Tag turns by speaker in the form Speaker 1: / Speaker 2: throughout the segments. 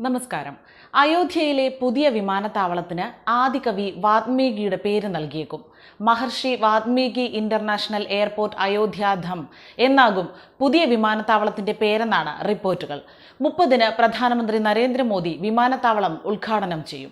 Speaker 1: നമസ്കാരം. അയോധ്യയിലെ പുതിയ വിമാനത്താവളത്തിന് ആദികവി വാത്മീകിയുടെ പേര് നൽകിയേക്കും. മഹർഷി വാത്മീകി ഇന്റർനാഷണൽ എയർപോർട്ട് അയോധ്യാധം എന്നാകും പുതിയ വിമാനത്താവളത്തിന്റെ പേരെന്നാണ് റിപ്പോർട്ടുകൾ. മുപ്പതിന് പ്രധാനമന്ത്രി നരേന്ദ്രമോദി വിമാനത്താവളം ഉദ്ഘാടനം ചെയ്യും.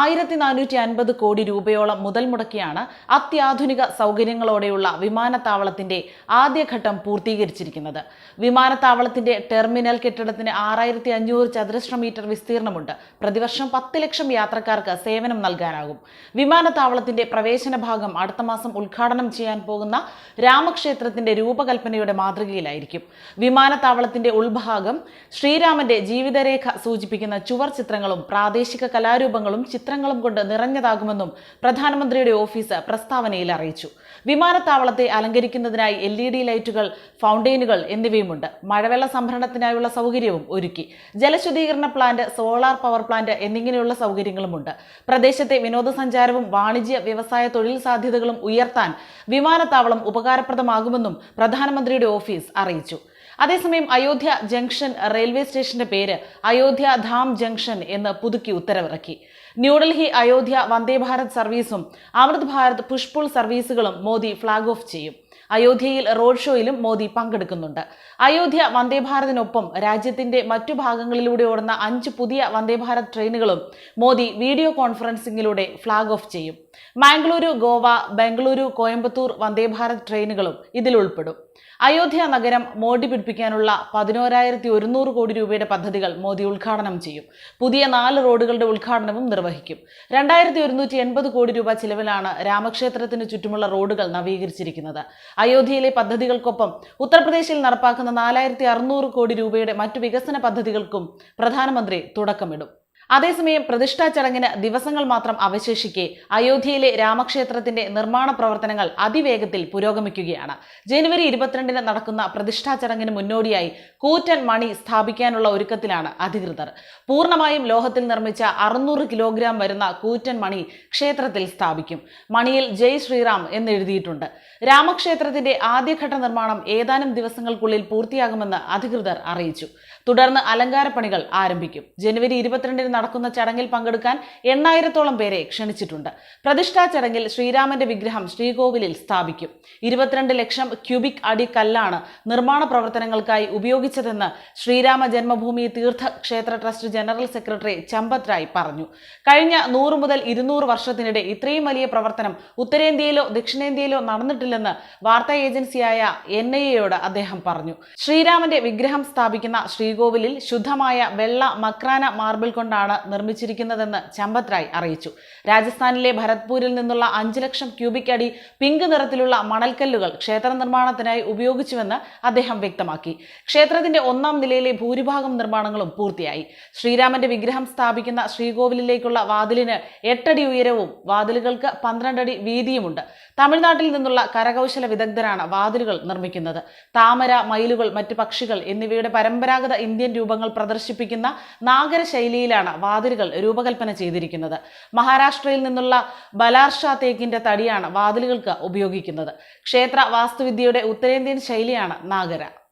Speaker 1: ആയിരത്തി നാനൂറ്റി അൻപത് കോടി രൂപയോളം മുതൽ മുടക്കിയാണ് അത്യാധുനിക സൗകര്യങ്ങളോടെയുള്ള വിമാനത്താവളത്തിന്റെ ആദ്യഘട്ടം പൂർത്തീകരിച്ചിരിക്കുന്നത്. വിമാനത്താവളത്തിന്റെ ടെർമിനൽ കെട്ടിടത്തിന് ആറായിരത്തി അഞ്ഞൂറ് ചതുരശ്ര മീറ്റർ വിസ്തീർണമുണ്ട്. പ്രതിവർഷം പത്ത് ലക്ഷം യാത്രക്കാർക്ക് സേവനം നൽകാനാകും. വിമാനത്താവളത്തിന്റെ പ്രവേശന ഭാഗം അടുത്ത മാസം ഉദ്ഘാടനം ചെയ്യാൻ പോകുന്ന രാമക്ഷേത്രത്തിന്റെ രൂപകൽപ്പനയുടെ മാതൃകയിലായിരിക്കും. വിമാനത്താവളത്തിന്റെ ഉൾഭാഗം ശ്രീരാമന്റെ ജീവിതരേഖ സൂചിപ്പിക്കുന്ന ചുവർ ചിത്രങ്ങളും പ്രാദേശിക കലാരൂപങ്ങളും ചിത്രങ്ങളും കൊണ്ട് നിറഞ്ഞതാകുമെന്നും പ്രധാനമന്ത്രിയുടെ ഓഫീസ് പ്രസ്താവനയിൽ അറിയിച്ചു. വിമാനത്താവളത്തെ അലങ്കരിക്കുന്നതിനായി എൽ ഇ ഡി ലൈറ്റുകൾ ഫൗണ്ടെയിനുകൾ എന്നിവയുമുണ്ട്. മഴവെള്ള സംഭരണത്തിനായുള്ള സൗകര്യവും ഒരുക്കി. ജലശുദ്ധീകരണ പ്ലാന്റ് സോളാർ പവർ പ്ലാന്റ് എന്നിങ്ങനെയുള്ള സൗകര്യങ്ങളുമുണ്ട്. പ്രദേശത്തെ വിനോദസഞ്ചാരവും വാണിജ്യ വ്യവസായ തൊഴിൽ സാധ്യതകളും ഉയർത്താൻ വിമാനത്താവളം ഉപകാരപ്രദമാകുമെന്നും പ്രധാനമന്ത്രിയുടെ ഓഫീസ് അറിയിച്ചു. അതേസമയം അയോധ്യ ജംഗ്ഷൻ റെയിൽവേ സ്റ്റേഷന്റെ പേര് അയോധ്യ ധാം ജംഗ്ഷൻ എന്ന് പുതുക്കി ഉത്തരവിറക്കി. ന്യൂഡൽഹി അയോധ്യ വന്ദേ ഭാരത് സർവീസും അമൃത് ഭാരത് പുഷ്പുൾ സർവീസുകളും മോദി ഫ്ളാഗ് ഓഫ് ചെയ്യും. അയോധ്യയിൽ റോഡ് ഷോയിലും മോദി പങ്കെടുക്കുന്നുണ്ട്. അയോധ്യ വന്ദേ ഭാരതിനൊപ്പം രാജ്യത്തിന്റെ മറ്റു ഭാഗങ്ങളിലൂടെ ഓടുന്ന അഞ്ച് പുതിയ വന്ദേഭാരത് ട്രെയിനുകളും മോദി വീഡിയോ കോൺഫറൻസിംഗിലൂടെ ഫ്ളാഗ് ഓഫ് ചെയ്യും. മാംഗ്ലൂരു ഗോവ ബംഗളൂരു കോയമ്പത്തൂർ വന്ദേഭാരത് ട്രെയിനുകളും ഇതിൽ ഉൾപ്പെടും. അയോധ്യ നഗരം മോടി പിടിപ്പിക്കാനുള്ള പതിനോരായിരത്തി ഒരുന്നൂറ് കോടി രൂപയുടെ പദ്ധതികൾ മോദി ഉദ്ഘാടനം ചെയ്യും. പുതിയ നാല് റോഡുകളുടെ ഉദ്ഘാടനവും നിർവഹിക്കും. രണ്ടായിരത്തി ഒരുന്നൂറ്റി എൺപത് കോടി രൂപ ചിലവിലാണ് രാമക്ഷേത്രത്തിന് ചുറ്റുമുള്ള റോഡുകൾ നവീകരിച്ചിരിക്കുന്നത്. അയോധ്യയിലെ പദ്ധതികൾക്കൊപ്പം ഉത്തർപ്രദേശിൽ നടപ്പാക്കുന്ന നാലായിരത്തി കോടി രൂപയുടെ മറ്റു വികസന പദ്ധതികൾക്കും പ്രധാനമന്ത്രി തുടക്കമിടും. അതേസമയം പ്രതിഷ്ഠാ ചടങ്ങിന് ദിവസങ്ങൾ മാത്രം അവശേഷിക്കെ അയോധ്യയിലെ രാമക്ഷേത്രത്തിന്റെ നിർമ്മാണ പ്രവർത്തനങ്ങൾ അതിവേഗത്തിൽ പുരോഗമിക്കുകയാണ്. ജനുവരി ഇരുപത്തിരണ്ടിന് നടക്കുന്ന പ്രതിഷ്ഠാ ചടങ്ങിന് മുന്നോടിയായി കൂറ്റൻ മണി സ്ഥാപിക്കാനുള്ള ഒരുക്കത്തിലാണ് അധികൃതർ. പൂർണമായും ലോഹത്തിൽ നിർമ്മിച്ച അറുന്നൂറ് കിലോഗ്രാം വരുന്ന കൂറ്റൻ മണി ക്ഷേത്രത്തിൽ സ്ഥാപിക്കും. മണിയിൽ ജയ് ശ്രീറാം എന്നെഴുതിയിട്ടുണ്ട്. രാമക്ഷേത്രത്തിന്റെ ആദ്യഘട്ട നിർമ്മാണം ഏതാനും ദിവസങ്ങൾക്കുള്ളിൽ പൂർത്തിയാകുമെന്ന് അധികൃതർ അറിയിച്ചു. തുടർന്ന് അലങ്കാരപ്പണികൾ ആരംഭിക്കും. ജനുവരി ഇരുപത്തിരണ്ടിന് നടക്കുന്ന ചടങ്ങിൽ പങ്കെടുക്കാൻ എണ്ണായിരത്തോളം പേരെ ക്ഷണിച്ചിട്ടുണ്ട്. പ്രതിഷ്ഠാ ചടങ്ങിൽ ശ്രീരാമന്റെ വിഗ്രഹം ശ്രീകോവിലിൽ സ്ഥാപിക്കും. ഇരുപത്തിരണ്ട് ലക്ഷം ക്യൂബിക് അടി കല്ലാണ് നിർമ്മാണ പ്രവർത്തനങ്ങൾക്കായി ഉപയോഗിച്ചതെന്ന് Shri Rama Janmabhoomi Teerth Kshetra trust general secretary Champat Rai പറഞ്ഞു. കഴിഞ്ഞ നൂറ് മുതൽ ഇരുന്നൂറ് വർഷത്തിനിടെ ഇത്രയും വലിയ പ്രവർത്തനം ഉത്തരേന്ത്യയിലോ ദക്ഷിണേന്ത്യയിലോ നടന്നിട്ടില്ലെന്ന് വാർത്താ ഏജൻസിയായ എൻ ഐ എയോട് അദ്ദേഹം പറഞ്ഞു. ശ്രീരാമന്റെ വിഗ്രഹം സ്ഥാപിക്കുന്ന ശ്രീകോവിലിൽ ശുദ്ധമായ വെള്ള മക്രാന മാർബിൾ കൊണ്ടാണ് നിർമ്മിച്ചിരിക്കുന്നതെന്ന് ചമ്പത് റായ് അറിയിച്ചു. രാജസ്ഥാനിലെ ഭരത്പൂരിൽ നിന്നുള്ള അഞ്ച് ലക്ഷം ക്യൂബിക് അടി പിങ്ക് നിറത്തിലുള്ള മണൽക്കല്ലുകൾ ക്ഷേത്ര നിർമ്മാണത്തിനായി ഉപയോഗിച്ചുവെന്ന് അദ്ദേഹം വ്യക്തമാക്കി. ക്ഷേത്രത്തിന്റെ ഒന്നാം നിലയിലെ ഭൂരിഭാഗം നിർമ്മാണങ്ങളും പൂർത്തിയായി. ശ്രീരാമന്റെ വിഗ്രഹം സ്ഥാപിക്കുന്ന ശ്രീകോവിലിലേക്കുള്ള വാതിലിന് എട്ടടി ഉയരവും വാതിലുകൾക്ക് പന്ത്രണ്ടടി വീതിയുമുണ്ട്. തമിഴ്നാട്ടിൽ നിന്നുള്ള കരകൗശല വിദഗ്ധരാണ് വാതിലുകൾ നിർമ്മിക്കുന്നത്. താമര മയിലുകൾ മറ്റ് പക്ഷികൾ എന്നിവയുടെ പരമ്പരാഗത ഇന്ത്യൻ രൂപങ്ങൾ പ്രദർശിപ്പിക്കുന്ന നാഗര ശൈലിയിലാണ് വാതിലുകൾ രൂപകൽപ്പന ചെയ്തിരിക്കുന്നത്. മഹാരാഷ്ട്രയിൽ നിന്നുള്ള ബലാർഷ തേക്കിന്റെ തടിയാണ് വാതിലുകൾക്ക് ഉപയോഗിക്കുന്നത്. ക്ഷേത്ര വാസ്തുവിദ്യയുടെ ഉത്തരേന്ത്യൻ ശൈലിയാണ് നാഗര.